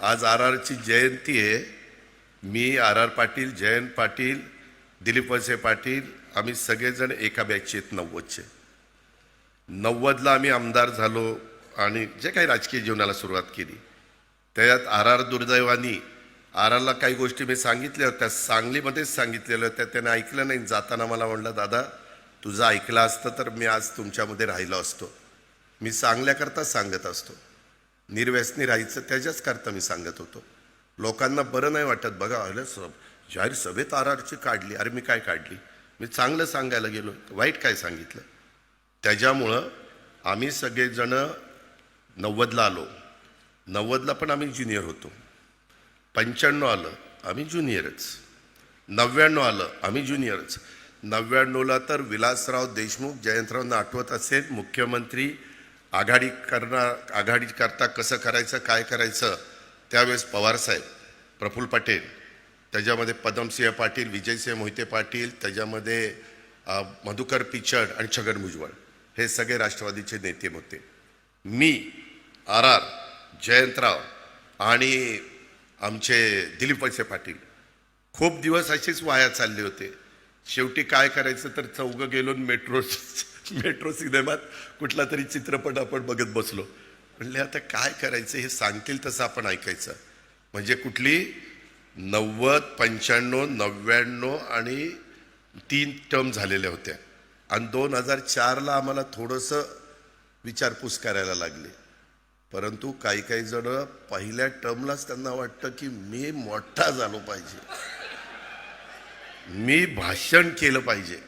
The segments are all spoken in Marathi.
आज आर आरची जयंती आहे. मी आर आर पाटील जयंत पाटील दिलीप वळसे पाटील आम्ही सगळेजण एका बॅचचे आहेत नव्वदचे नव्वदला आम्ही आमदार झालो आणि जे काही राजकीय जीवनाला सुरुवात केली. त्याच्यात आर आर दुर्दैवानी आर आरला काही गोष्टी मी सांगितल्या होत्या सांगलीमध्येच सांगितलेल्या होत्या त्याने ऐकलं नाही. जाताना मला म्हणलं दादा तुझं ऐकलं असतं तर मी आज तुमच्यामध्ये राहिलो असतो. मी सांगल्याकरता सांगत असतो. निर्व्यसनी राहायचं त्याच्याच करता मी सांगत होतो. लोकांना बरं नाही वाटत बघा अरे सब जाहीर सभेत आर आरची काढली अरे मी काय काढली? मी चांगलं सांगायला गेलो वाईट काय सांगितलं? त्याच्यामुळं आम्ही सगळेजणं नव्वदला आलो. नव्वदला पण आम्ही ज्युनियर होतो. पंच्याण्णव आलं आम्ही ज्युनियरच. नव्याण्णव आलं आम्ही ज्युनियरच. नव्याण्णवला तर विलासराव देशमुख जयंतरावांना आठवत असेल मुख्यमंत्री आघाडी करणार आघाडी करता कसं करायचं काय करायचं त्यावेळेस पवारसाहेब प्रफुल्ल पटेल त्याच्यामध्ये पदमसिंह पाटील विजयसिंह मोहिते पाटील त्याच्यामध्ये मधुकर पिचड आणि छगन भुजबळ. हे सगळे राष्ट्रवादीचे नेते होते. मी आर आर जयंतराव आणि आमचे दिलीप वळसे पाटील खूप दिवस असेच वाया चालले होते. शेवटी काय करायचं तर चौघं गेलो मेट्रो मेट्रो सिनेमात कुठला तरी चित्रपट आपण बघत बसलो. म्हणले आता काय करायचं? हे सांगतील तसं आपण ऐकायचं. म्हणजे कुठली? नव्वद पंच्याण्णव नव्याण्णव आणि तीन टर्म झालेल्या होत्या. आणि दोन हजार चारला आम्हाला थोडंसं विचारपूस करायला लागली. परंतु काही काही जण पहिल्या टर्मलाच त्यांना वाटतं की मी मोठा झालो पाहिजे. मी भाषण केलं पाहिजे.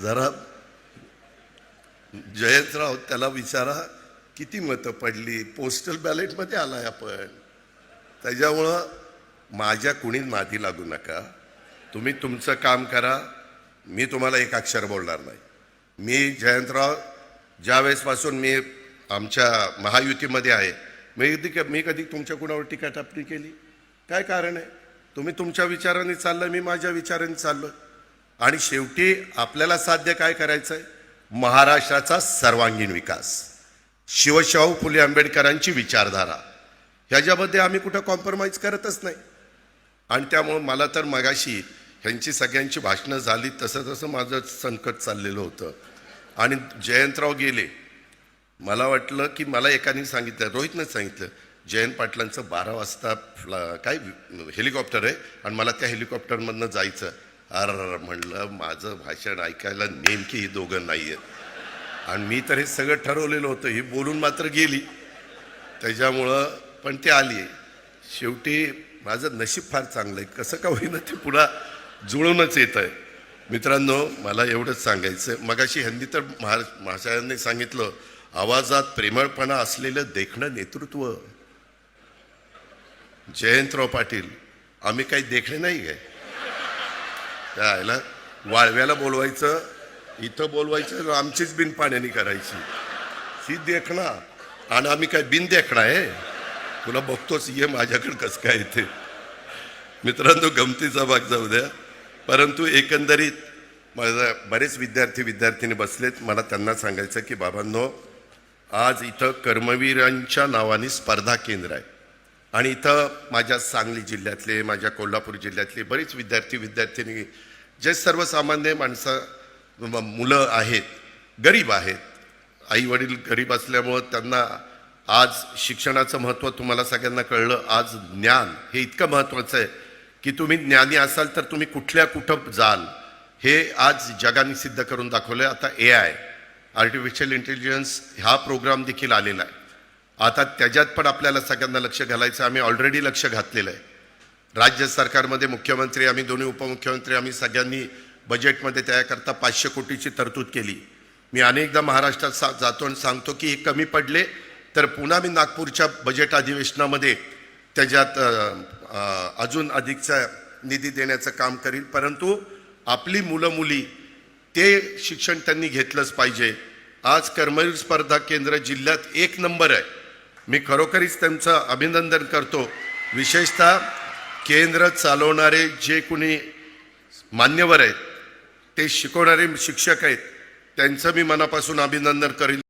जरा जयंतराव त्याला विचारा किती मतं पडली? पोस्टल बॅलेटमध्ये आलाय आपण. त्याच्यामुळं माझ्या कुणी माती लागू नका. तुम्ही तुमचं काम करा. मी तुम्हाला एक अक्षर बोलणार नाही. मी जयंतराव ज्या वेळेसपासून मी आमच्या महायुतीमध्ये आहे मी कधी मी कधी तुमच्या कुणावर टीका टापणी केली? काय कारण आहे? तुम्ही तुमच्या विचाराने चाललं मी माझ्या विचाराने चाललो आणि शेवटी आपल्याला साध्य काय करायचं आहे महाराष्ट्राचा सर्वांगीण विकास. शिवशाहू फुले आंबेडकरांची विचारधारा. ह्याच्यामध्ये आम्ही कुठं कॉम्प्रोमाइज करतच नाही. आणि त्यामुळं मला तर मगाशी ह्यांची सगळ्यांची भाषणं झाली तसं तसं माझं संकट चाललेलं होतं. आणि जयंतराव गेले. मला वाटलं की मला एकाने सांगितलं रोहितनं सांगितलं जयंत पाटलांचं बारा वाजता फ्ला काय हेलिकॉप्टर आहे? आणि मला त्या हेलिकॉप्टरमधनं जायचं. अर म्हणलं माझं भाषण ऐकायला नेमकी ही दोघं नाही आहेत आणि मी तर हे सगळं ठरवलेलं होतं ही बोलून मात्र गेली. त्याच्यामुळं पण ते आली शेवटी माझं नशीब फार चांगलं आहे कसं का होईना ते पुन्हा जुळूनच येत आहे मित्रांनो मला एवढंच सांगायचं मगाशी ह्यांनी तर महा महाशयांनी सांगितलं आवाजात प्रेमळपणा असलेलं देखणं नेतृत्व. जयंतराव पाटील आम्ही काही देखणे नाही काय? त्या वाळव्याला बोलवायचं इथं बोलवायचं आमचीच बिन पाण्याने करायची ही देखणा आणि आम्ही काय बिन देखणा आहे तुला बघतोच ये माझ्याकडे कसं काय येते. मित्रांनो गमतीचा भाग जाऊ द्या. परंतु एकंदरीत माझा बरेच विद्यार्थी विद्यार्थिनी बसलेत. मला त्यांना सांगायचं की बाबांनो आज इथं कर्मवीरांच्या नावाने स्पर्धा केंद्र आहे. आणि इथं माझ्या सांगली जिल्ह्यातले माझ्या कोल्हापूर जिल्ह्यातले बरेच विद्यार्थी विद्यार्थिनी जे सर्वसामान्य माणसं मुलं आहेत गरीब आहेत. आई वडील गरीब असल्यामुळं त्यांना आज शिक्षणाचं महत्त्व तुम्हाला सगळ्यांना कळलं आज ज्ञान हे इतकं महत्त्वाचं आहे की तुम्ही ज्ञानी असाल तर तुम्ही कुठल्या कुठं जाल हे आज जगाने सिद्ध करून दाखवलं आहे आता ए आय आर्टिफिशियल इंटेलिजन्स हा प्रोग्राम देखील आलेला आहे. आता त्याच्यात पण आपल्याला सगळ्यांना लक्ष घालायचं आम्ही ऑलरेडी लक्ष घातलेलं आहे. राज्य सरकारमध्ये मुख्यमंत्री आम्ही दोन्ही उपमुख्यमंत्री आम्ही सगळ्यांनी बजेटमध्ये त्याकरता पाचशे कोटीची तरतूद केली. मी अनेकदा महाराष्ट्रात सा जातो आणि सांगतो की हे कमी पडले तर पुन्हा मी नागपूरच्या बजेट अधिवेशनामध्ये त्याच्यात अजून अधिकचा निधी देण्याचं काम करील परंतु आपली मुलं मुली ते शिक्षण त्यांनी घेतलंच पाहिजे. आज कर्मवीर स्पर्धा केंद्र जिल्ह्यात एक नंबर आहे. मी खरोखरीच त्यांचं अभिनंदन करतो. विशेषतः केंद्र चालवणारे जे कुणी मान्यवर आहेत ते शिकवणारे शिक्षक आहेत त्यांचं मी मनापासून अभिनंदन करीन.